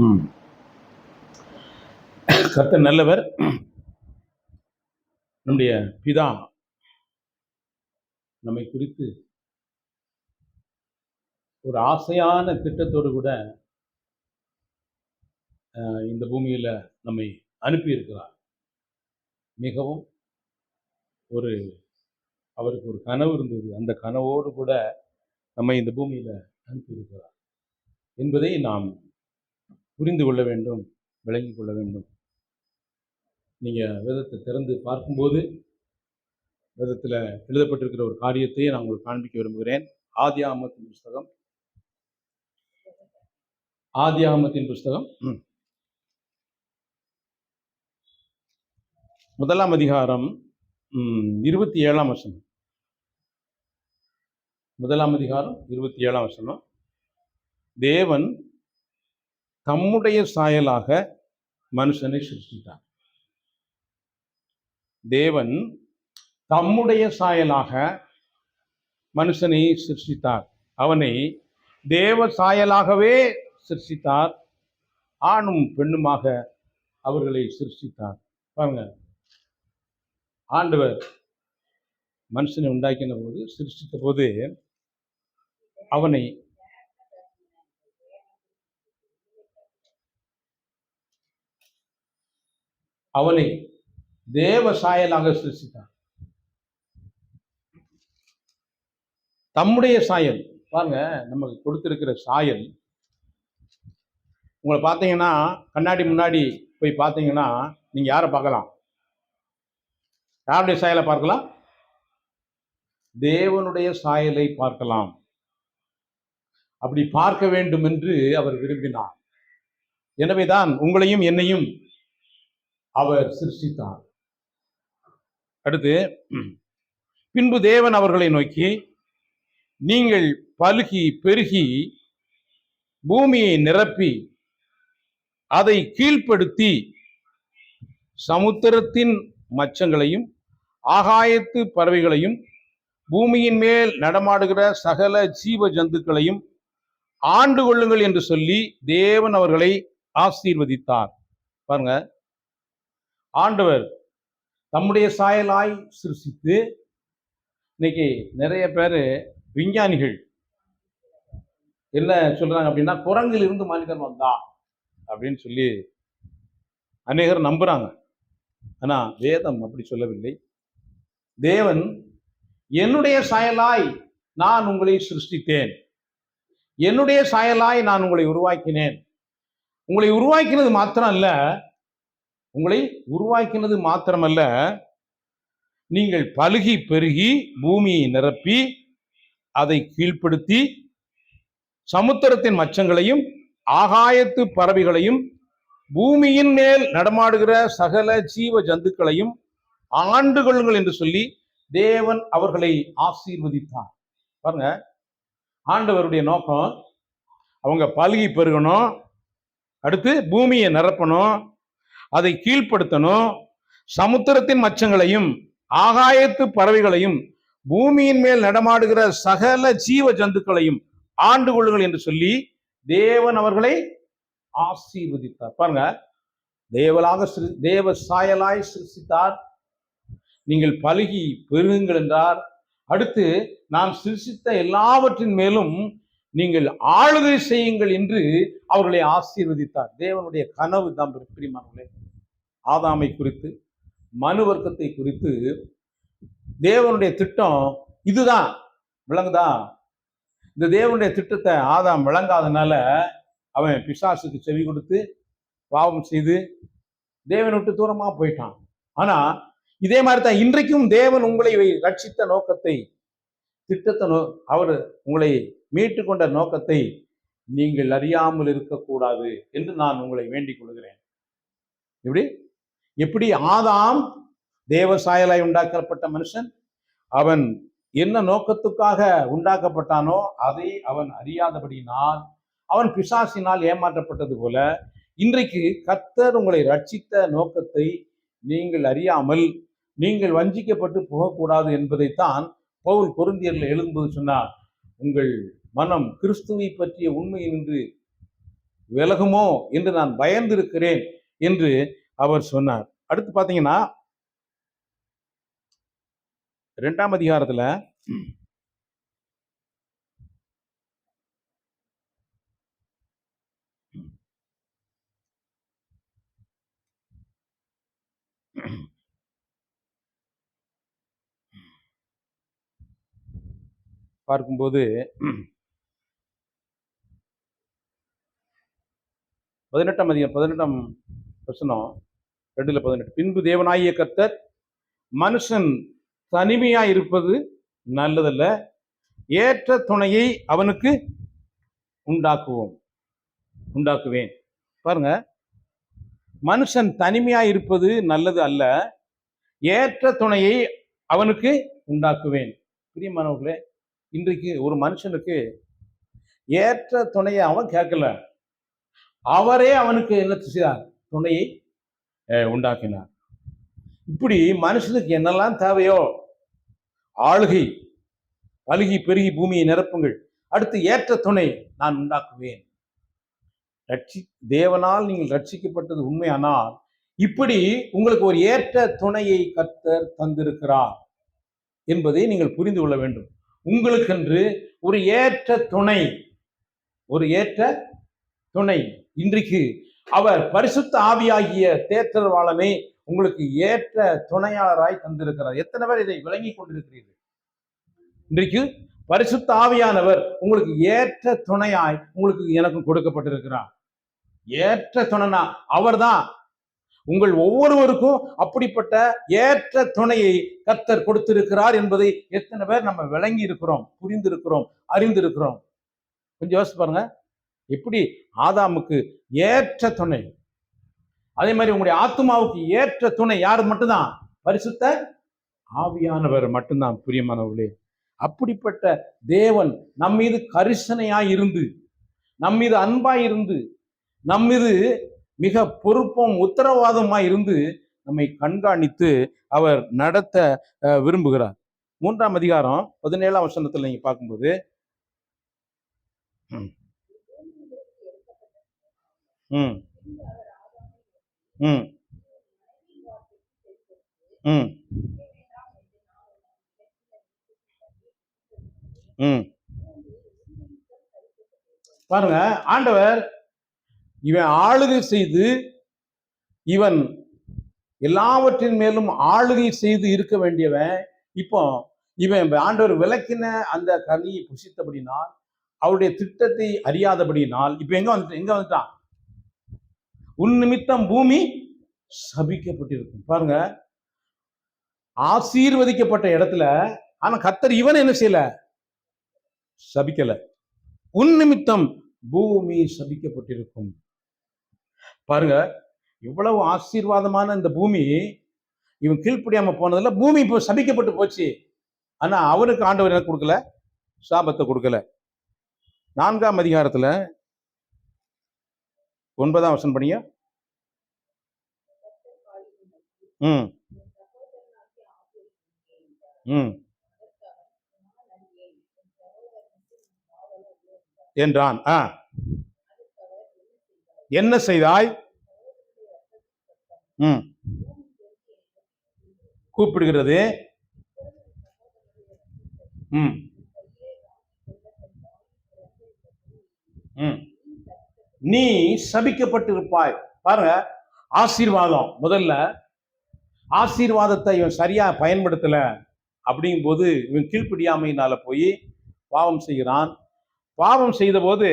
ம். கர்த்தர் நல்லவர். நம்முடைய பிதா நம்மை குறித்து ஒரு ஆசையான திட்டத்தோடு கூட இந்த பூமியில் நம்மை அனுப்பியிருக்கிறார். மிகவும் ஒரு அவருக்கு ஒரு கனவு இருந்தது. அந்த கனவோடு கூட நம்மை இந்த பூமியில் அனுப்பியிருக்கிறார். என்பதை நாம் புரிந்து கொள்ள வேண்டும் விளங்கி கொள்ள வேண்டும். நீங்கள் வேதத்தை திறந்து பார்க்கும்போது வேதத்தில் எழுதப்பட்டிருக்கிற ஒரு காரியத்தை நான் உங்களுக்கு காண்பிக்க விரும்புகிறேன். ஆதி ஆமத்தின் புஸ்தகம். ஆதி ஆமத்தின் புஸ்தகம் முதலாம் அதிகாரம் இருபத்தி ஏழாம் வசனம். முதலாம் அதிகாரம் இருபத்தி ஏழாம் வசனம். தேவன் தம்முடைய சாயலாக மனுஷனை சிருஷ்டித்தார். தேவன் தம்முடைய சாயலாக மனுஷனை சிருஷ்டித்தார். அவனை தேவ சாயலாகவே சிருஷ்டித்தார். ஆணும் பெண்ணுமாக அவர்களை சிருஷ்டித்தார். பாருங்க. ஆண்டவர் மனுஷனை உண்டாக்கின போது சிருஷ்டித்த போது அவனை அவனை தேவ சாயலாக சிருஷ்டித்தார். தம்முடைய சாயல் பாருங்க நமக்கு கொடுத்திருக்கிற சாயல். உங்களை பார்த்தீங்கன்னா கண்ணாடி முன்னாடி போய் பார்த்தீங்கன்னா நீங்க யாரை பார்க்கலாம்? யாருடைய சாயலை பார்க்கலாம்? தேவனுடைய சாயலை பார்க்கலாம். அப்படி பார்க்க வேண்டும் என்று அவர் விரும்பினார். எனவேதான் உங்களையும் என்னையும் அவர் சிருஷ்டித்தார். அடுத்து பின்பு தேவன் அவர்களை நோக்கி நீங்கள் பலுகி பெருகி பூமியை நிரப்பி அதை கீழ்ப்படுத்தி சமுத்திரத்தின் மச்சங்களையும் ஆகாயத்து பறவைகளையும் பூமியின் மேல் நடமாடுகிற சகல ஜீவ ஜந்துக்களையும் ஆண்டு கொள்ளுங்கள் என்று சொல்லி தேவன் அவர்களை ஆசீர்வதித்தார். பாருங்க ஆண்டவர் தம்முடைய சாயலாய் சிருஷ்டித்து இன்னைக்கு நிறைய பேர் விஞ்ஞானிகள் என்ன சொல்றாங்க அப்படின்னா குரங்கில் இருந்து மனிதன் வந்தான் அப்படின்னு சொல்லி அநேகர் நம்புறாங்க. ஆனா வேதம் அப்படி சொல்லவில்லை. தேவன் என்னுடைய சாயலாய் நான் உங்களை சிருஷ்டித்தேன். என்னுடைய சாயலாய் நான் உங்களை உருவாக்கினேன். உங்களை உருவாக்கினது மாத்திரம் அல்ல உங்களை உருவாக்கினது மாத்திரமல்ல நீங்கள் பழுகி பெருகி பூமியை நிரப்பி அதை கீழ்ப்படுத்தி சமுத்திரத்தின் மச்சங்களையும் ஆகாயத்து பறவைகளையும் பூமியின் மேல் நடமாடுகிற சகல ஜீவ ஜந்துக்களையும் ஆண்டு கொள்ளுங்கள் என்று சொல்லி தேவன் அவர்களை ஆசீர்வதித்தார். பாருங்க ஆண்டவருடைய நோக்கம் அவங்க பழுகி பெருகணும் அடுத்து பூமியை நிரப்பணும் அதை கீழ்ப்படுத்தணும். சமுத்திரத்தின் மச்சங்களையும் ஆகாயத்து பறவைகளையும் பூமியின் மேல் நடமாடுகிற சகல ஜீவ ஜந்துக்களையும் ஆண்டு கொள்ளுங்கள் என்று சொல்லி தேவன் அவர்களை ஆசீர்வதித்தார். பாருங்க தேவலாக தேவ சாயலாய் சிருஷித்தார் நீங்கள் பழுகி பெருகுங்கள் என்றார். அடுத்து நாம் சிருஷித்த எல்லாவற்றின் மேலும் நீங்கள் ஆளுகை செய்யுங்கள் என்று அவர்களை ஆசீர்வதித்தார். தேவனுடைய கனவு தான் பிரியமானவர்களே. ஆதாமை குறித்து மனு வர்க்கத்தை குறித்து தேவனுடைய திட்டம் இதுதான். விளங்குதா? இந்த தேவனுடைய திட்டத்தை ஆதாம் விளங்காதனால அவன் பிசாசுக்கு செவி கொடுத்து பாவம் செய்து தேவனை விட்டு தூரமாக போயிட்டான். ஆனா இதே மாதிரி தான் இன்றைக்கும் தேவன் உங்களை ரட்சித்த நோக்கத்தை திட்டத்தை நோ அவர் உங்களை மீட்டு கொண்ட நோக்கத்தை நீங்கள் அறியாமல் இருக்கக்கூடாது என்று நான் உங்களை வேண்டிக் கொள்கிறேன். எப்படி? எப்படி ஆதாம் தேவ சாயலாய் உண்டாக்கப்பட்ட மனுஷன்? அவன் என்ன நோக்கத்துக்காக உண்டாக்கப்பட்டானோ அதை அவன் அறியாதபடியினால் அவன் பிசாசினால் ஏமாற்றப்பட்டது போல இன்றைக்கு கத்தர் உங்களை ரட்சித்த நோக்கத்தை நீங்கள் அறியாமல் நீங்கள் வஞ்சிக்கப்பட்டு போகக்கூடாது என்பதைத்தான் பவுல் பொருந்தியரில் எழுதும்போது சொன்னார். உங்கள் மனம் கிறிஸ்துவை பற்றிய உண்மை என்று விலகுமோ என்று நான் பயந்திருக்கிறேன் என்று அவர் சொன்னார். அடுத்து பார்த்தீங்கன்னா ரெண்டாம் அதிகாரத்தில் பார்க்கும்போது பதினெட்டாம் அதிகம் பதினெட்டாம் வசனம் ரெண்டுல பதினெட்டு. பின்பு தேவனாகிய கத்தர் மனுஷன் தனிமையா இருப்பது நல்லதல்ல ஏற்ற துணையை அவனுக்கு உண்டாக்குவோம் உண்டாக்குவேன். பாருங்க மனுஷன் தனிமையா இருப்பது நல்லது அல்ல ஏற்ற துணையை அவனுக்கு உண்டாக்குவேன். பிரியமானவர்களே இன்றைக்கு ஒரு மனுஷனுக்கு ஏற்ற துணையை அவன் கேட்கல. அவரே அவனுக்கு என்ன செய்தார்? துணையை உண்டாக்கினார். இப்படி மனுஷனுக்கு என்னெல்லாம் தேவையோ ஆளுகை பழுகி பெருகி பூமியை நிரப்புங்கள். அடுத்து ஏற்ற துணை நான் உண்டாக்குவேன். ரட்சி தேவனால் நீங்கள் ரட்சிக்கப்பட்டது உண்மையானால் இப்படி உங்களுக்கு ஒரு ஏற்ற துணையை கத்தர் தந்திருக்கிறார் என்பதை நீங்கள் புரிந்து கொள்ள வேண்டும். உங்களுக்கென்று ஒரு ஏற்ற துணை ஒரு ஏற்ற துணை. இன்றைக்கு அவர் பரிசுத்த ஆவியாகிய தேற்றவாளனை உங்களுக்கு ஏற்ற துணையாளராய் தந்திருக்கிறார். எத்தனை பேர் இதை விளங்கி கொண்டிருக்கிறீர்கள்? இன்றைக்கு பரிசுத்த ஆவியானவர் உங்களுக்கு ஏற்ற துணையாய் உங்களுக்கு எனக்கும் கொடுக்கப்பட்டிருக்கிறார். ஏற்ற துணைனா அவர்தான். உங்கள் ஒவ்வொருவருக்கும் அப்படிப்பட்ட ஏற்ற துணையை கத்தர் கொடுத்திருக்கிறார் என்பதை எத்தனை பேர் நம்ம விளங்கி இருக்கிறோம் புரிந்திருக்கிறோம் அறிந்திருக்கிறோம். கொஞ்சம் யோசிச்சு பாருங்க. எப்படி ஆதாமுக்கு ஏற்ற துணை? அதே மாதிரி உங்களுடைய ஆத்மாவுக்கு ஏற்ற துணை யார் மட்டும்தான்? பரிசுத்த ஆவியானவர் மட்டும்தான் பிரியமானவர்களே. அப்படிப்பட்ட தேவன் நம் மீது கரிசனையாய் இருந்து நம் மீது அன்பாய் இருந்து நம் மீது மிக பொறுப்பும் உத்தரவாதமாய் இருந்து நம்மை கண்காணித்து அவர் நடத்த விரும்புகிறார். மூன்றாம் அதிகாரம் பதினேழாம் வசனத்தில் நீங்க பார்க்கும்போது ம். ம். ம். ம். பாருங்க ஆண்டவர் இவன் ஆளுகை செய்து இவன் எல்லாவற்றின் மேலும் ஆளுகை செய்து இருக்க வேண்டியவன். இப்போ இவன் ஆண்டவர் விளக்கின அந்த கனியை புசித்தபடினால் அவருடைய திட்டத்தை அறியாதபடினால் இப்போ எங்க வந்துட்டு எங்க வந்துட்டான்? உன் நிமித்தம் பூமி சபிக்கப்பட்டிருக்கும். பாருங்க. ஆசீர்வதிக்கப்பட்ட இடத்துல ஆனா கத்தர் இவன் என்ன செய்யல? சபிக்கல. உன் நிமித்தம் பூமி சபிக்கப்பட்டிருக்கும். பாருங்க. இவ்வளவு ஆசீர்வாதமான இந்த பூமி இவன் கீழ்ப்படியாம போனதுல பூமி இப்போ சபிக்கப்பட்டு போச்சு. ஆனா அவனுக்கு ஆண்டவர் என்ன கொடுக்கல? சாபத்தை கொடுக்கல. நான்காம் அதிகாரத்துல ஒன்பதாம் வசனம் படிங்க. ம். ம். என்றான். ஆ. என்ன செய்தாய்? ம். கூப்பிடுகிறது. ம். ம். நீ சபிக்கப்பட்டிருப்பாய். பாருங்க ஆசீர்வாதம். முதல்ல ஆசீர்வாதத்தை இவன் சரியா பயன்படுத்தல அப்படிங்கும்போது இவன் கீழ்ப்படியாமையினால போய் பாவம் செய்கிறான். பாவம் செய்த போது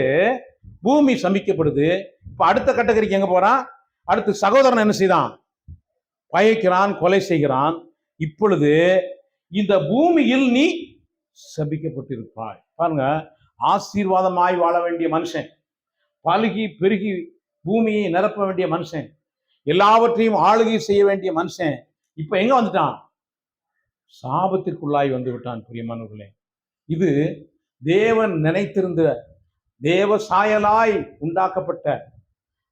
பூமி சமிக்கப்படுது இப்ப அடுத்த கட்டகரிக்கு எங்க போறான்? அடுத்து சகோதரன் என்ன செய்தான்? பயக்கிறான் கொலை செய்கிறான். இப்பொழுது இந்த பூமியில் நீ சபிக்கப்பட்டிருப்பாய். பாருங்க ஆசீர்வாதமாய் வாழ வேண்டிய மனுஷன். பழுகி பெருகி பூமியை நிரப்ப வேண்டிய மனுஷன். எல்லாவற்றையும் ஆளுகை செய்ய வேண்டிய மனுஷன். இப்ப எங்க வந்துட்டான்? சாபத்திற்குள்ளாய் வந்து விட்டான் பிரியமானவர்களே. இது தேவன் நினைத்திருந்த தேவ சாயலாய் உண்டாக்கப்பட்ட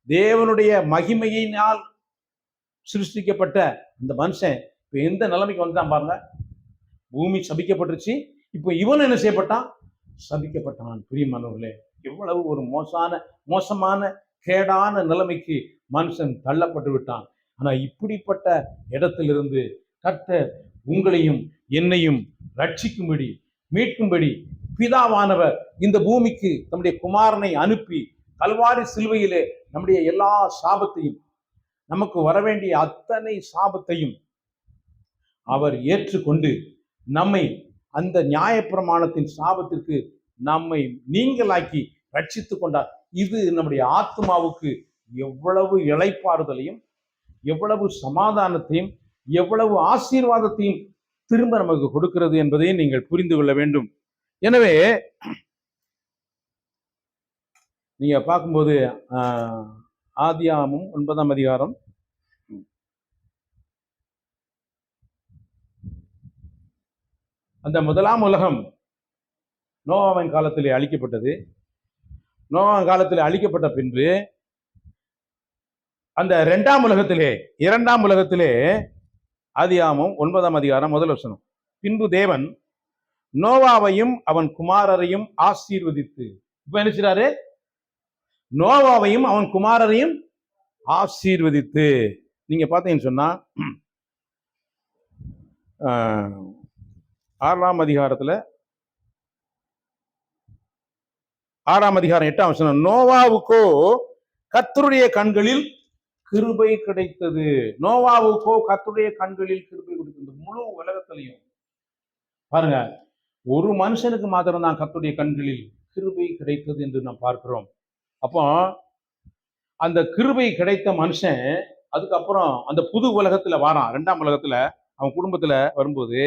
தேவனுடைய மகிமையினால் சிருஷ்டிக்கப்பட்ட இந்த மனுஷன். இப்ப எந்த நிலைமைக்கு வந்துட்டான் பாருங்க. பூமி சபிக்கப்பட்டுருச்சு. இப்போ இவன் என்ன செய்யப்பட்டான்? சபிக்கப்பட்டான் பிரியமானவர்களே. எவ்வளவு ஒரு மோசான மோசமான கேடான நிலைமைக்கு மனுஷன் தள்ளப்பட்டு விட்டான். ஆனால் இப்படிப்பட்ட இடத்திலிருந்து கர்த்தர் உங்களையும் என்னையும் ரட்சிக்கும்படி மீட்கும்படி பிதாவானவர் இந்த பூமிக்கு தம்முடைய குமாரனை அனுப்பி கல்வாரி சிலுவையிலே நம்முடைய எல்லா சாபத்தையும் நமக்கு வரவேண்டிய அத்தனை சாபத்தையும் அவர் ஏற்றுக்கொண்டு நம்மை அந்த நியாயப்பிரமாணத்தின் சாபத்திற்கு நம்மை நீங்களாக்கி ரட்சித்து கொண்டார். இது நம்முடைய ஆத்மாவுக்கு எவ்வளவு இழைப்பாறுதலையும் எவ்வளவு சமாதானத்தையும் எவ்வளவு ஆசீர்வாதத்தையும் திரும்ப நமக்கு கொடுக்கிறது என்பதை நீங்கள் புரிந்து கொள்ள வேண்டும். எனவே நீங்க பார்க்கும்போது ஆதியாமும் ஒன்பதாம் அதிகாரம். அந்த முதலாம் உலகம் நோவாவின் காலத்திலே அழிக்கப்பட்டது. நோவாவின் காலத்தில் அழிக்கப்பட்ட பின்பு அந்த ரெண்டாம் உலகத்திலே இரண்டாம் உலகத்திலே ஆதியாகமம் ஒன்பதாம் அதிகாரம் முதல் வசனம். பின்பு தேவன் நோவாவையும் அவன் குமாரரையும் ஆசீர்வதித்து இப்ப நினைச்சாரு நோவாவையும் அவன் குமாரரையும் ஆசீர்வதித்து நீங்க பார்த்தீங்கன்னு சொன்னா ஆறாம் அதிகாரத்துல ஆறாம் அதிகாரம் எட்டாம் வசனம் நோவாவுக்கோ கத்தருடைய கண்களில் கிருபை கிடைத்தது. நோவாவுக்கோ கத்துடைய கண்களில் கிருபை கிடைத்தது. முழு உலகத்திலையும். பாருங்க ஒரு மனுஷனுக்கு மாத்திரம் தான் கத்துடைய கண்களில் கிருபை கிடைத்தது என்று நாம் பார்க்கிறோம். அப்போ அந்த கிருபை கிடைத்த மனுஷன் அதுக்கப்புறம் அந்த புது உலகத்துல வாரான். ரெண்டாம் உலகத்துல அவன் குடும்பத்துல வரும்போது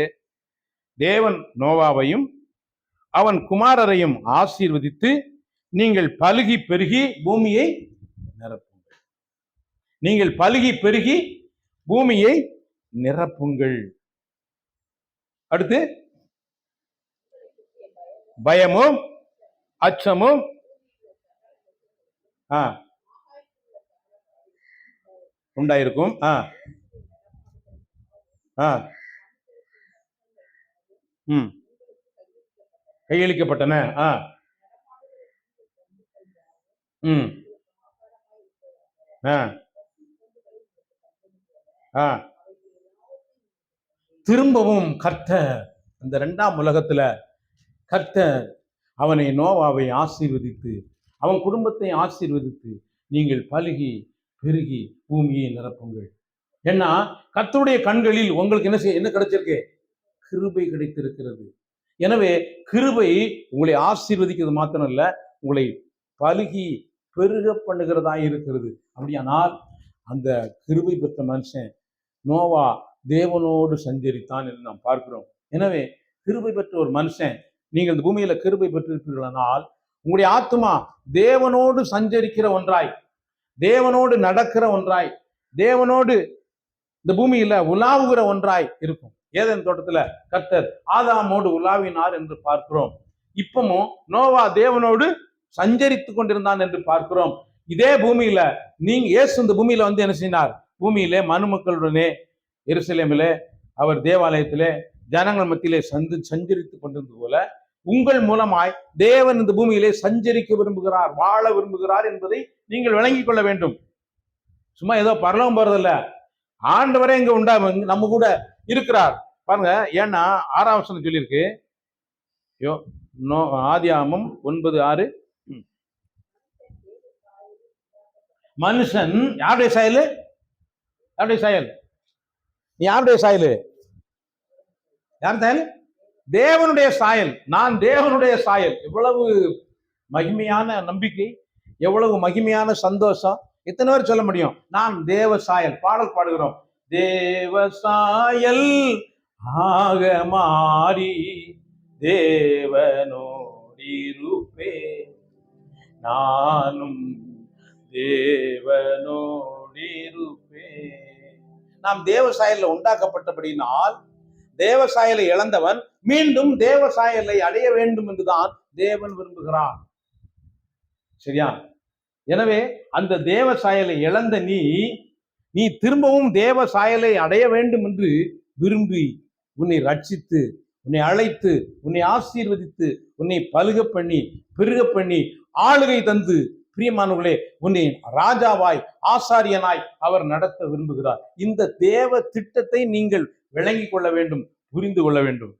தேவன் நோவாவையும் அவன் குமாரரையும் ஆசீர்வதித்து நீங்கள் பழுகி பெருகி பூமியை நிரப்புங்கள். நீங்கள் பழுகி பெருகி பூமியை நிரப்புங்கள். அடுத்து பயமும் அச்சமும் ஆ உண்டாயிருக்கும். ஆ ஆ ம். கையளிக்கப்பட்டன. ஆ. ம். ஆ. ஆ. திரும்பவும் கர்த்த அந்த ரெண்டாம் உலகத்துல கர்த்த அவனை நோவாவை ஆசீர்வதித்து அவன் குடும்பத்தை ஆசீர்வதித்து நீங்கள் பழுகி பெருகி பூமியை நிரப்புங்கள். ஏன்னா கத்தருடைய கண்களில் உங்களுக்கு என்ன செய்ய என்ன கிடைச்சிருக்கு? கிருபை கிடைத்திருக்கிறது. எனவே கிருபை உங்களை ஆசீர்வதிக்கிறது மாத்திரம் இல்லை உங்களை பழுகி பெருக பண்ணுகிறதா இருக்கிறது. அப்படியானால் அந்த கிருபை பெற்ற மனுஷன் நோவா தேவனோடு சஞ்சரித்தான் என்று நாம் பார்க்கிறோம். எனவே கிருபை பெற்ற ஒரு மனுஷன் நீங்கள் இந்த பூமியில கிருபை பெற்றிருப்பீர்களானால் உங்களுடைய ஆத்மா தேவனோடு சஞ்சரிக்கிற ஒன்றாய் தேவனோடு நடக்கிற ஒன்றாய் தேவனோடு இந்த பூமியில உலாவுகிற ஒன்றாய் இருக்கும். ஏதேன் தோட்டத்துல கர்த்தர் ஆதாமோடு உலாவினார் என்று பார்க்கிறோம். இப்பமும் நோவா தேவனோடு சஞ்சரித்து கொண்டிருந்தான் என்று பார்க்கிறோம். இதே பூமியில நீங்க இயேசு இந்த பூமியில வந்து என்ன செய்யினார் பூமியிலே மனுமக்களுடனே எருசலேமிலே அவர் தேவாலயத்திலே ஜனங்கள் மத்தியிலே சந்து சஞ்சரித்து கொண்டிருந்தது போல உங்கள் மூலமாய் தேவன் இந்த பூமியிலே சஞ்சரிக்க விரும்புகிறார் வாழ விரும்புகிறார் என்பதை நீங்கள் விளங்கிக் கொள்ள வேண்டும். சும்மா ஏதோ பரலவம் போறதில்ல. ஆண்டவரே இங்க உண்டா? நம்ம கூட இருக்கிறார். பாருங்க ஏன்னா ஆறாம் வசனம் சொல்லியிருக்கு. யோ நோ ஆதியாமம் ஒன்பது ஆறு. ம். மனுஷன் யாருடைய சாயல்? யாருடைய சாயல்? யாருடைய சாயல்? யார் சாயல்? தேவனுடைய சாயல். நான் தேவனுடைய சாயல். எவ்வளவு மகிமையான நம்பிக்கை எவ்வளவு மகிமையான சந்தோஷம். எத்தனை பேர் சொல்ல முடியும்? நான் தேவ சாயல். பாடல் பாடுகிறோம். தேவசாயல் ஆக மாறி தேவனோடிருப்பே. நானும் தேவனோடிருப்பே. நாம் தேவசாயல்ல உண்டாக்கப்பட்டபடினால் தேவசாயலை இழந்தவன் மீண்டும் தேவசாயலை அடைய வேண்டும் என்றுதான் தேவன் விரும்புகிறான். சரியா? எனவே அந்த தேவசாயலை இழந்த நீ நீ திரும்பவும் தேவ சாயலை அடைய வேண்டும் என்று விரும்பி உன்னை ரட்சித்து உன்னை அழைத்து உன்னை ஆசீர்வதித்து உன்னை பழுக பண்ணி பெருக பண்ணி ஆளுகை தந்து பிரியமானவர்களே உன்னை ராஜாவாய் ஆசாரியனாய் அவர் நடத்த விரும்புகிறார். இந்த தேவ திட்டத்தை நீங்கள் விளங்கி கொள்ள வேண்டும் புரிந்து கொள்ள வேண்டும்.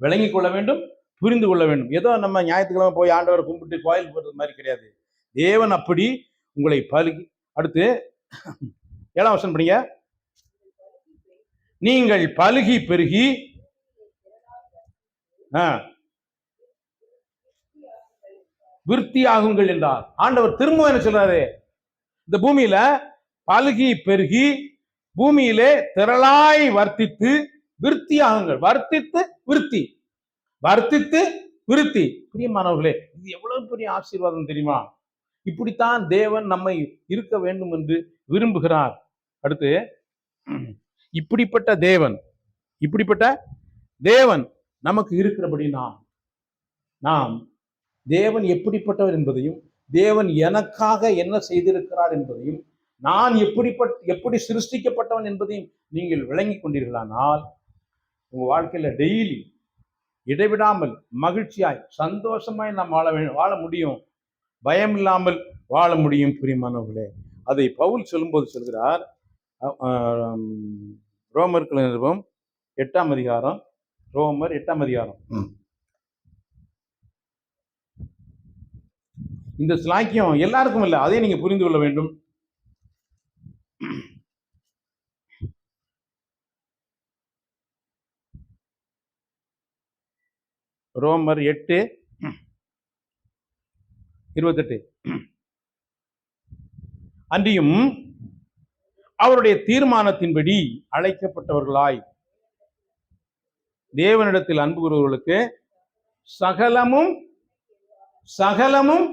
விளங்கிக் கொள்ள வேண்டும் புரிந்து கொள்ள வேண்டும். ஏதோ நம்ம ஞாயிற்றுக்கிழமை போய் ஆண்டவரை கும்பிட்டு கோயில் போடுறது மாதிரி கிடையாது. தேவன் அப்படி உங்களை பழுகி அடுத்து ஏழாம் வருஷம் படிங்க. நீங்கள் பழுகி பெருகி விருத்தியாகுங்கள் என்றார். ஆண்டவர் திரும்ப என்ன சொல்றாரு? இந்த பூமியில பழுகி பெருகி பூமியிலே திரளாய் வர்த்தித்து விருத்தியாகுங்கள். வர்த்தித்து விருத்தி. வர்த்தித்து விருத்தி. பிரியமானவர்களே இது எவ்வளவு பெரிய ஆசீர்வாதம் தெரியுமா? இப்படித்தான் தேவன் நம்மை இருக்க வேண்டும் என்று விரும்புகிறார். அடுத்து இப்படிப்பட்ட தேவன் இப்படிப்பட்ட தேவன் நமக்கு இருக்கிறபடி நாம் நாம் தேவன் எப்படிப்பட்டவர் என்பதையும் தேவன் எனக்காக என்ன செய்திருக்கிறார் என்பதையும் நான் எப்படிப்பட்ட எப்படி சிருஷ்டிக்கப்பட்டவன் என்பதையும் நீங்கள் விளங்கிக் கொண்டீர்களானால் உங்கள் வாழ்க்கையில் டெய்லி இடைவிடாமல் மகிழ்ச்சியாய் சந்தோஷமாய் நாம் வாழ வாழ முடியும். பயம் இல்லாமல் வாழ முடியும் பிரியமானவர்களே. அதை பவுல் சொல்லும்போது சொல்கிறார் ரோமர்கள் நிருபம் எட்டாம் அதிகாரம் ரோமர் எட்டாம் அதிகாரம். இந்த ஸ்லாக்கியம் எல்லாருக்கும் இல்லை அதை நீங்க புரிந்து கொள்ள வேண்டும். ரோமர் எட்டு இருபத்தெட்டு. அன்றியும் அவருடைய தீர்மானத்தின்படி அழைக்கப்பட்டவர்களாய் தேவனிடத்தில் அன்பு கூறுவர்களுக்கு சகலமும் சகலமும்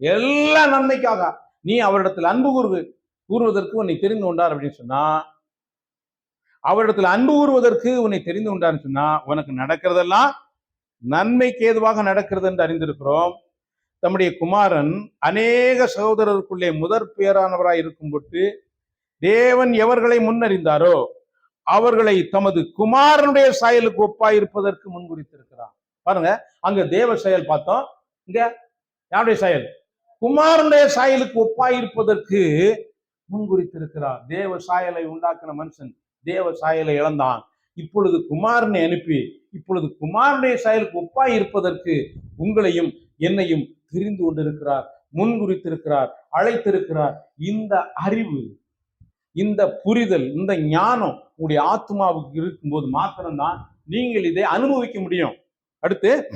எல்லா நன்மைக்காக நீ அவரிடத்தில் அன்பு கூறு கூறுவதற்கு உன்னை தெரிந்து கொண்டார் அப்படின்னு சொன்னா அவரிடத்தில் அன்பு கூறுவதற்கு உன்னை தெரிந்து கொண்டார்னு சொன்னா உனக்கு நடக்கிறதெல்லாம் நன்மைக்கு ஏதுவாக நடக்கிறது என்று அறிந்திருக்கிறோம். தம்முடைய குமாரன் அநேக சகோதரருக்குள்ளே முதற் பேரானவராய் இருக்கும் பொட்டு தேவன் எவர்களை முன்னறிந்தாரோ அவர்களை தமது குமாரனுடைய சாயலுக்கு ஒப்பாய் இருப்பதற்கு முன்குறித்திருக்கிறார். பாருங்க அங்க தேவ செயல் பார்த்தோம். இங்க யாருடைய செயல்? குமாரனுடைய சாயலுக்கு ஒப்பாய் இருப்பதற்கு முன்குறித்திருக்கிறார். தேவ சாயலை உண்டாக்கின மனுஷன் தேவ சாயலை இழந்தான். இப்பொழுது குமாரனை அனுப்பி இப்பொழுது குமாரனுடைய சாயலுக்கு ஒப்பாய் இருப்பதற்கு உங்களையும் என்னையும் தெரிந்து கொண்டிருக்கிறார் முன்குறித்திருக்கிறார் அழைத்திருக்கிறார். இந்த அறிவு இந்த புரிதல் இந்த ஞானம் உங்களுடைய ஆத்மாவுக்கு இருக்கும்போது மாத்திரம்தான் நீங்கள் இதை அனுபவிக்க முடியும். அடுத்து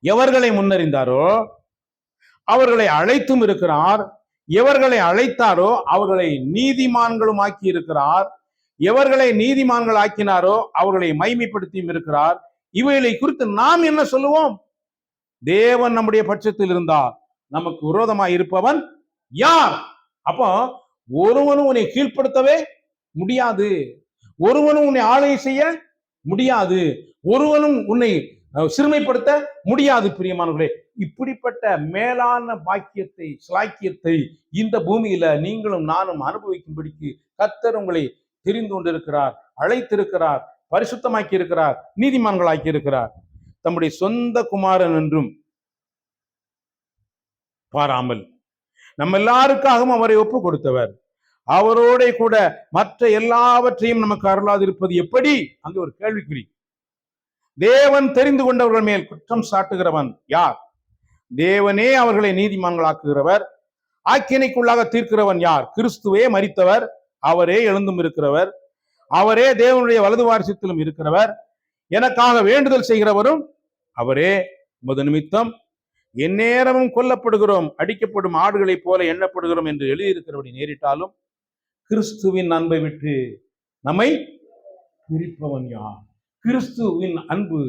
எவர்களை முன்னறிந்தாரோ அவர்களை அழைத்தும் இருக்கிறார். எவர்களை அழைத்தாரோ அவர்களை நீதிமான்களும் ஆக்கி இருக்கிறார். எவர்களை நீதிமான்கள் ஆக்கினாரோ அவர்களை மைமைப்படுத்தியும் இருக்கிறார். இவைகளை குறித்து நாம் என்ன சொல்லுவோம்? தேவன் நம்முடைய பட்சத்தில் இருந்தார். நமக்கு விரோதமாய் இருப்பவன் யார்? அப்போ ஒருவனும் உன்னை கீழ்ப்படுத்தவே முடியாது. ஒருவனும் உன்னை ஆளுகை செய்ய முடியாது. ஒருவனும் உன்னை சிறுமைப்படுத்த முடியாது பிரியமானவர்களே. இப்படிப்பட்ட மேலான பாக்கியத்தை சிலாக்கியத்தை இந்த பூமியில நீங்களும் நானும் அனுபவிக்கும்படிக்கு கத்தர் உங்களை தெரிந்து கொண்டிருக்கிறார் அழைத்திருக்கிறார் பரிசுத்தமாக்கி இருக்கிறார் நீதிமான்களாக்கி இருக்கிறார் தம்முடைய சொந்த குமாரன் என்றும் பாராமல் நம்ம எல்லாருக்காகவும் அவரை ஒப்பு கொடுத்தவர் அவரோட கூட மற்ற எல்லாவற்றையும் நமக்கு அருளாதிருப்பது எப்படி? அங்கு ஒரு கேள்விக்குறி. தேவன் தெரிந்து கொண்டவர்கள் மேல் குற்றம் சாட்டுகிறவன் யார்? தேவனே அவர்களை நீதிமான்களாக்குகிறவர். ஆக்கினைக்குள்ளாக தீர்க்கிறவன் யார்? கிறிஸ்துவே மறித்தவர் அவரே எழுந்தும் இருக்கிறவர். அவரே தேவனுடைய வலது வாரிசத்திலும் இருக்கிறவர். எனக்காக வேண்டுதல் செய்கிறவரும் அவரே. முத நிமித்தம் எந்நேரமும் கொல்லப்படுகிறோம் அடிக்கப்படும் ஆடுகளைப் போல எண்ணப்படுகிறோம் என்று எழுதியிருக்கிறபடி நேரிட்டாலும் கிறிஸ்துவின் அன்பை விட்டு நம்மை பிரிப்பவன் யார்? கிறிஸ்துவின் அன்பு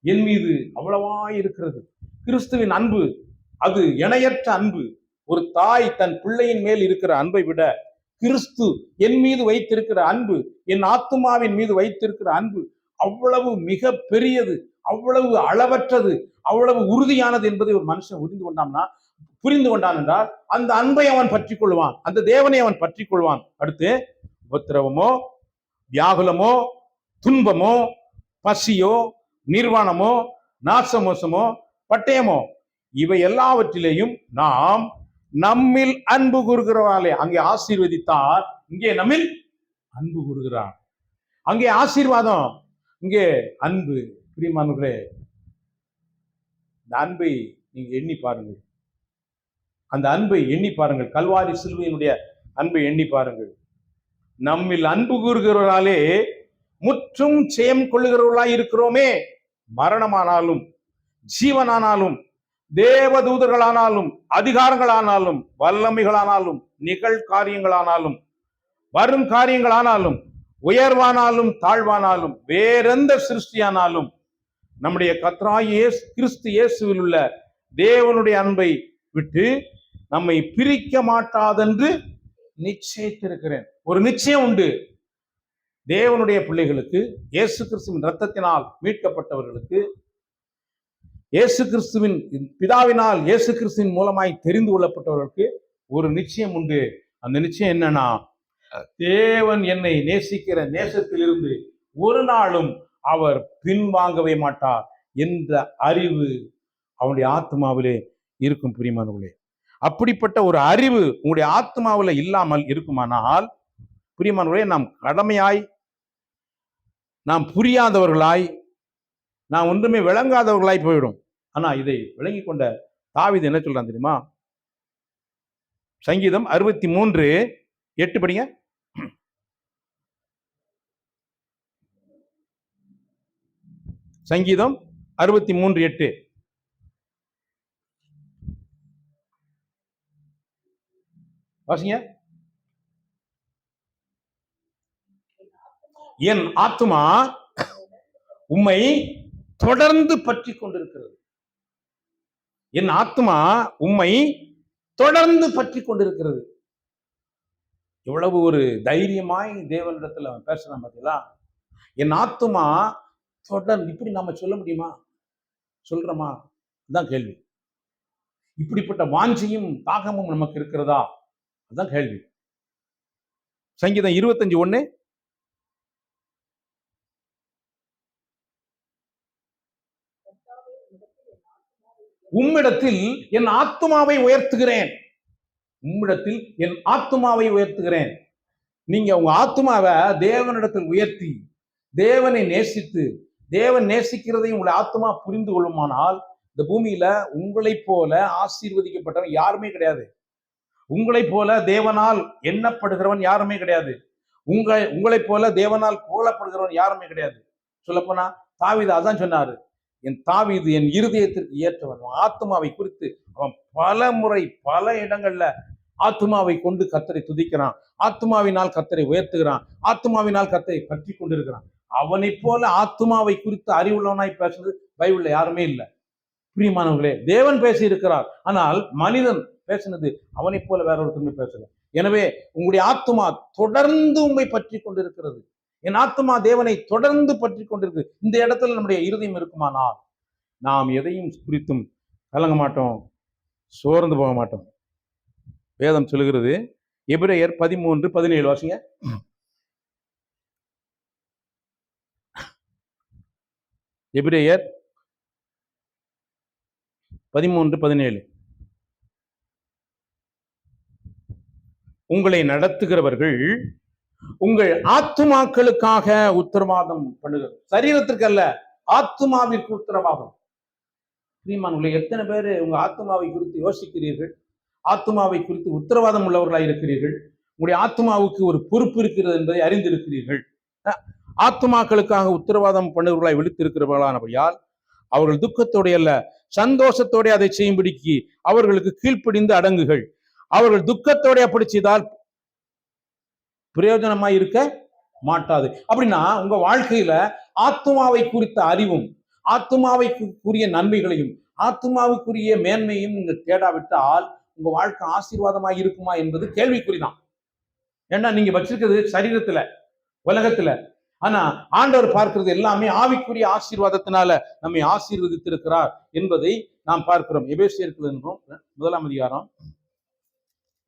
என் மீது அவ்வளவா இருக்கிறது கிறிஸ்துவின் அன்பு அது இணையற்ற அன்பு. ஒரு தாய் தன் பிள்ளையின் மேல் இருக்கிற அன்பை விட கிறிஸ்து என் மீது வைத்திருக்கிற அன்பு என் ஆத்துமாவின் மீது வைத்திருக்கிற அன்பு அவ்வளவு மிக பெரியது அவ்வளவு அளவற்றது அவ்வளவு உறுதியானது என்பதை ஒரு மனுஷன் புரிந்து கொண்டான்னா புரிந்து கொண்டான் என்றால் அந்த அன்பை அவன் பற்றி கொள்வான் அந்த தேவனை அவன் பற்றி கொள்வான் அடுத்து உபத்திரவமோ வியாகுலமோ துன்பமோ பசியோ நிர்வாணமோ நாசமோசமோ பட்டயமோ இவை எல்லாவற்றிலேயும் நாம் நம்மில் அன்பு கூறுகிறவாளே அங்கே ஆசீர்வதித்தார் இங்கே நம்மில் அன்பு கூறுகிறான் அங்கே ஆசீர்வாதம் இங்கே அன்பு. பிரியமானவர்களே இந்த அன்பை நீங்கள் எண்ணி பாருங்கள். அந்த அன்பை எண்ணி பாருங்கள். கல்வாரி சிலுவையினுடைய அன்பை எண்ணி பாருங்கள். நம்மில் அன்பு கூறுகிறவர்களாலே முற்றும் ஜெயம் கொள்ளுகிறவர்களாய் இருக்கிறோமே. மரணமானாலும் ஜீவனானாலும் தேவதூதர்களானாலும் அதிகாரங்களானாலும் வல்லமைகளானாலும் நிகழ் காரியங்களானாலும் வரும் காரியங்களானாலும் உயர்வானாலும் தாழ்வானாலும் வேறெந்த சிருஷ்டியானாலும் நம்முடைய கத்ராய் கிறிஸ்து இயேசுவில் உள்ள தேவனுடைய அன்பை விட்டு நம்மை பிரிக்க மாட்டாதென்று நிச்சயித்திருக்கிறேன். ஒரு நிச்சயம் உண்டு. தேவனுடைய பிள்ளைகளுக்கு இயேசு கிறிஸ்துவின் ரத்தத்தினால் மீட்கப்பட்டவர்களுக்கு இயேசு கிறிஸ்துவின் பிதாவினால் இயேசு கிறிஸ்துவின் மூலமாய் தெரிந்து கொள்ளப்பட்டவர்களுக்கு ஒரு நிச்சயம் உண்டு. அந்த நிச்சயம் என்னன்னா தேவன் என்னை நேசிக்கிற நேசத்திலிருந்து ஒரு நாளும் அவர் பின்வாங்கவே மாட்டார் என்ற அறிவு அவனுடைய ஆத்மாவிலே இருக்கும் பிரியமானவர்களே. அப்படிப்பட்ட ஒரு அறிவு உங்களுடைய ஆத்மாவில் இல்லாமல் இருக்குமானால் பிரியமானவர்களே நாம் கடமையாய் நாம் புரியாதவர்களாய் நாம் ஒன்றுமே விளங்காதவர்களாய் போயிடும். ஆனா இதை விளங்கி கொண்ட தாவீது என்ன சொல்றான் தெரியுமா? சங்கீதம் அறுபத்தி மூன்று எட்டு படிங்க. சங்கீதம் அறுபத்தி மூன்று எட்டு. வாசிங்க. என் ஆத்துமா உம்மை தொடர்ந்து பற்றி கொண்டிருக்கிறது. என் ஆத்துமா உம்மை தொடர்ந்து பற்றி கொண்டிருக்கிறது. எவ்வளவு ஒரு தைரியமாய் தேவனிடத்துல அவன் பேசுறான் பார்த்தீங்களா என் ஆத்துமா தொடர் இப்படி நம்ம சொல்ல முடியுமா? சொல்றோமா? அதுதான் கேள்வி. இப்படிப்பட்ட வாஞ்சையும் தாகமும் நமக்கு இருக்கிறதா? அதுதான் கேள்வி. சங்கீதம் இருபத்தஞ்சு ஒண்ணு. உம்மிடத்தில் என் ஆத்துமாவை உயர்த்துகிறேன். உம்மிடத்தில் என் ஆத்துமாவை உயர்த்துகிறேன். நீங்க உங்க ஆத்துமாவை தேவனிடத்தில் உயர்த்தி தேவனை நேசித்து தேவன் நேசிக்கிறதையும் உங்களை ஆத்மா புரிந்து கொள்ளுமானால் இந்த பூமியில உங்களைப் போல ஆசீர்வதிக்கப்பட்டவன் யாருமே கிடையாது. உங்களைப் போல தேவனால் எண்ணப்படுகிறவன் யாருமே கிடையாது. உங்க உங்களைப் போல தேவனால் புகழப்படுகிறவன் யாருமே கிடையாது. சொல்லப்போனா தாவிது அதான் சொன்னாரு. என் தாவிது என் இருதயத்திற்கு ஏற்றவன். ஆத்மாவை குறித்து அவன் பல முறை பல இடங்கள்ல ஆத்மாவை கொண்டு கத்தரை துதிக்கிறான். ஆத்மாவினால் கத்தரை உயர்த்துகிறான். ஆத்மாவினால் கத்தரை பற்றி கொண்டிருக்கிறான். அவனைப் போல ஆத்மாவை குறித்து அறிவுள்ளவனாய் பேசுனது பைபிள்ல யாருமே இல்லை. பிரியமானவர்களே தேவன் பேசி இருக்கிறார் ஆனால் மனிதன் பேசினது அவனைப் போல வேற ஒருத்தருமே பேசல. எனவே உங்களுடைய ஆத்மா தொடர்ந்து உண்மை பற்றி கொண்டிருக்கிறது. என் ஆத்மா தேவனை தொடர்ந்து பற்றி கொண்டிருக்கு இந்த இடத்துல நம்முடைய இருதயம் இருக்குமானால் நாம் எதையும் குறித்தும் கலங்க மாட்டோம் சோர்ந்து போக மாட்டோம். வேதம் சொல்லுகிறது எபிரேயர் பதிமூன்று பதினேழு வாசிங்க. எபிரேயர் பதிமூன்று பதினேழு. உங்களை நடத்துகிறவர்கள் உங்கள் ஆத்துமாக்களுக்காக உத்தரவாதம் பண்ணுகிறது. சரீரத்திற்கு அல்ல ஆத்துமாவிற்கு உத்தரவாதம். பிரியமானவர்களே எத்தனை பேர் உங்க ஆத்மாவை குறித்து யோசிக்கிறீர்கள்? ஆத்மாவை குறித்து உத்தரவாதம் உள்ளவர்களாக இருக்கிறீர்கள் உங்களுடைய ஆத்மாவுக்கு ஒரு பொறுப்பு இருக்கிறது என்பதை அறிந்திருக்கிறீர்கள். ஆத்மாக்களுக்காக ஆத்துமாக்களுக்காக உத்தரவாதம் பண்ணுவர்களாய் விழித்திருக்கிறவர்களானபடியால் அவர்கள் துக்கத்தோடைய அல்ல சந்தோஷத்தோடைய அதை செய்யும்படிக்கு அவர்களுக்கு கீழ்ப்பிடிந்து அடங்குகள். அவர்கள் துக்கத்தோடைய அப்படி செய்தால் பிரயோஜனமாய் இருக்க மாட்டாது. அப்படின்னா உங்க வாழ்க்கையில ஆத்மாவை குறித்த அறிவும் ஆத்மாவை கூறிய நன்மைகளையும் ஆத்மாவுக்குரிய மேன்மையும் நீங்க தேடாவிட்டால் உங்க வாழ்க்கை ஆசீர்வாதமாக இருக்குமா என்பது கேள்விக்குறிதான். ஏன்னா நீங்க வச்சிருக்கிறது சரீரத்துல உலகத்துல ஆனா ஆண்டவர் பார்க்கிறது எல்லாமே ஆவிக்குரிய ஆசீர்வாதத்தினால நம்மை ஆசீர்வதித்திருக்கிறார் என்பதை நாம் பார்க்கிறோம். எபேசியர்கள் எபேசியர் முதலாம் அதிகாரம்.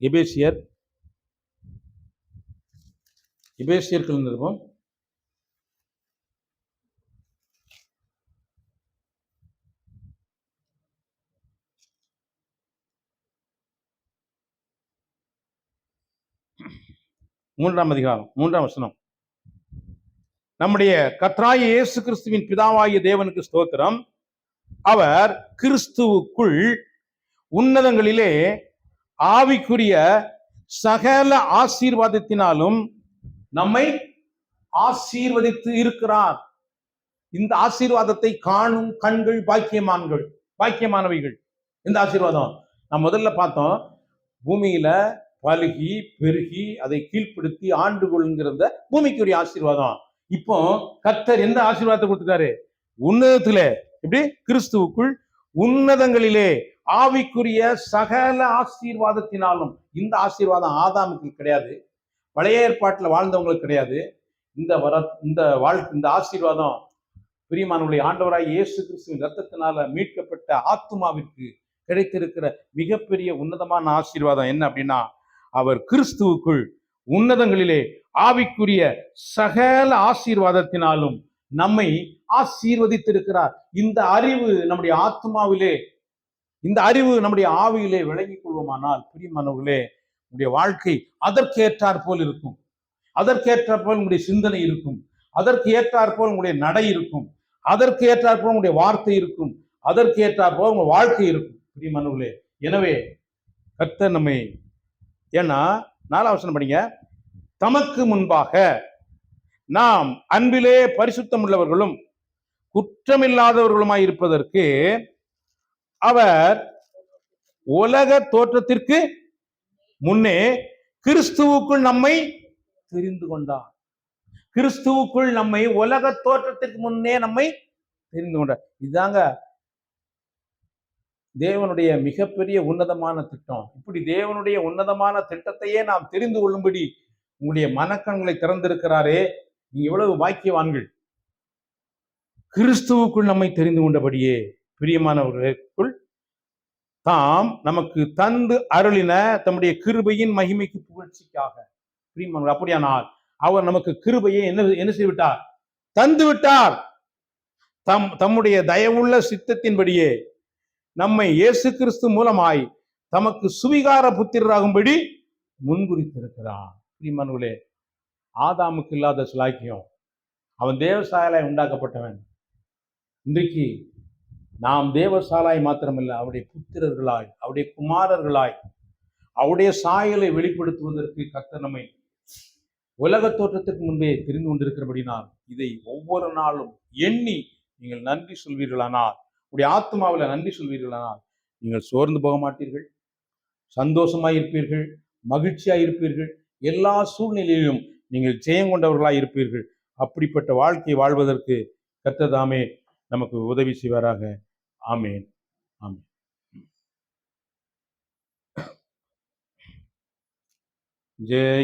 எபேசியர். எபேசியர்கள் நிறுவம் மூன்றாம் அதிகாரம் மூன்றாம் வசனம். நம்முடைய கத்ராய இயேசு கிறிஸ்துவின் பிதாவாகிய தேவனுக்கு ஸ்தோத்திரம். அவர் கிறிஸ்துவுக்குள் உன்னதங்களிலே ஆவிக்குரிய சகல ஆசீர்வாதத்தினாலும் நம்மை ஆசீர்வதித்து இருக்கிறார். இந்த ஆசீர்வாதத்தை காணும் கண்கள் பாக்கியமான்கள் பாக்கியமானவைகள். இந்த ஆசீர்வாதம்? நான் முதல்ல பார்த்தோம் பூமியில பழுகி பெருகி அதை கீழ்ப்படுத்தி ஆண்டு கொள்ளுங்கிறத பூமிக்குரிய ஆசீர்வாதம். இப்போ கத்தர் எந்த ஆசீர்வாதத்தை கொடுத்துட்டாரு? உன்னதத்துல. எப்படி? கிறிஸ்துவுக்குள் உன்னதங்களிலே ஆவிக்குரிய சகல ஆசீர்வாதத்தினாலும் இந்த ஆசீர்வாதம் ஆதாமுக்கு கிடையாது. பழைய ஏற்பாட்டில் வாழ்ந்தவங்களுக்கு கிடையாது. இந்த வர இந்த வாழ் இந்த ஆசீர்வாதம் பிரியமானவர்களை ஆண்டவராய் இயேசு கிறிஸ்துவின் ரத்தத்தினால மீட்கப்பட்ட ஆத்துமாவிற்கு கிடைத்திருக்கிற மிகப்பெரிய உன்னதமான ஆசீர்வாதம் என்ன அப்படின்னா அவர் கிறிஸ்துவுக்குள் உன்னதங்களிலே ஆவிக்குரிய சகல ஆசீர்வாதத்தினாலும் நம்மை ஆசீர்வதித்திருக்கிறார். இந்த அறிவு நம்முடைய ஆத்மாவிலே இந்த அறிவு நம்முடைய ஆவியிலே விளங்கிக் கொள்வோமானால் பிரியமானவர்களே உங்களுடைய வாழ்க்கை அதற்கேற்றாற் போல் இருக்கும். அதற்கேற்றாற் போல் உங்களுடைய சிந்தனை இருக்கும். அதற்கு ஏற்றாற் போல் உங்களுடைய நடை இருக்கும். அதற்கு ஏற்றாற் போல் உங்களுடைய வார்த்தை இருக்கும். அதற்கு ஏற்றாற் போல் உங்கள் வாழ்க்கை இருக்கும். பிரியமானவர்களே எனவே கர்த்தர் நம்மை ஏன்னா நாலாம் வசனம் படிங்க. தமக்கு முன்பாக நாம் அன்பிலே பரிசுத்தம் உள்ளவர்களும் குற்றமில்லாதவர்களுமாய் இருப்பதற்கு அவர் உலக தோற்றத்திற்கு முன்னே கிறிஸ்துவுக்குள் நம்மை தெரிந்து கொண்டார். கிறிஸ்துவுக்குள் நம்மை உலக தோற்றத்திற்கு முன்னே நம்மை தெரிந்து கொண்டார். இதுதாங்க தேவனுடைய மிகப்பெரிய உன்னதமான திட்டம். இப்படி தேவனுடைய உன்னதமான திட்டத்தையே நாம் தெரிந்து கொள்ளும்படி உங்களுடைய மனக்கண்களை திறந்திருக்கிறாரே நீங்க எவ்வளவு பாக்கியவான்கள். கிறிஸ்துவுக்குள் நம்மை தெரிந்து கொண்டபடியே பிரியமானவர்களுக்குள் தாம் நமக்கு தந்து அருளின தம்முடைய கிருபையின் மகிமைக்கு புகழ்ச்சிக்காக. பிரியமானவர் அப்படியானால் அவர் நமக்கு கிருபையை என்ன என்ன செய்து விட்டார் தந்து விட்டார் தம் தம்முடைய தயவுள்ள சித்தத்தின்படியே நம்மை இயேசு கிறிஸ்து மூலமாய் தமக்கு சுவிகார புத்திரராகும்படி முன்குறித்திருக்கிறான். பிரியமானவர்களே ஆதாமுக்கு இல்லாத சிலாக்கியம் அவன் தேவசாயலாய் உண்டாக்கப்பட்டவன். இன்றைக்கு நாம் தேவசாலாய் மாத்திரமல்ல அவருடைய புத்திரர்களாய் அவருடைய குமாரர்களாய் அவருடைய சாயலை வெளிப்படுத்துவதற்கு கத்த நம்மை உலக தோற்றத்திற்கு முன்பே தெரிந்து கொண்டிருக்கிறபடினால் இதை ஒவ்வொரு நாளும் எண்ணி நீங்கள் நன்றி சொல்வீர்களானால் உடைய ஆத்மாவில் நன்றி சொல்வீர்களானால் நீங்கள் சோர்ந்து போக மாட்டீர்கள் சந்தோஷமாய் இருப்பீர்கள் மகிழ்ச்சியாய் இருப்பீர்கள். எல்லா சூழ்நிலையிலும் நீங்கள் ஜெயம் கொண்டவர்களாய் இருப்பீர்கள். அப்படிப்பட்ட வாழ்க்கை வாழ்வதற்கு கத்ததாமே நமக்கு உதவி செய்வாராக. ஆமேன். ஆமேன். ஜெய்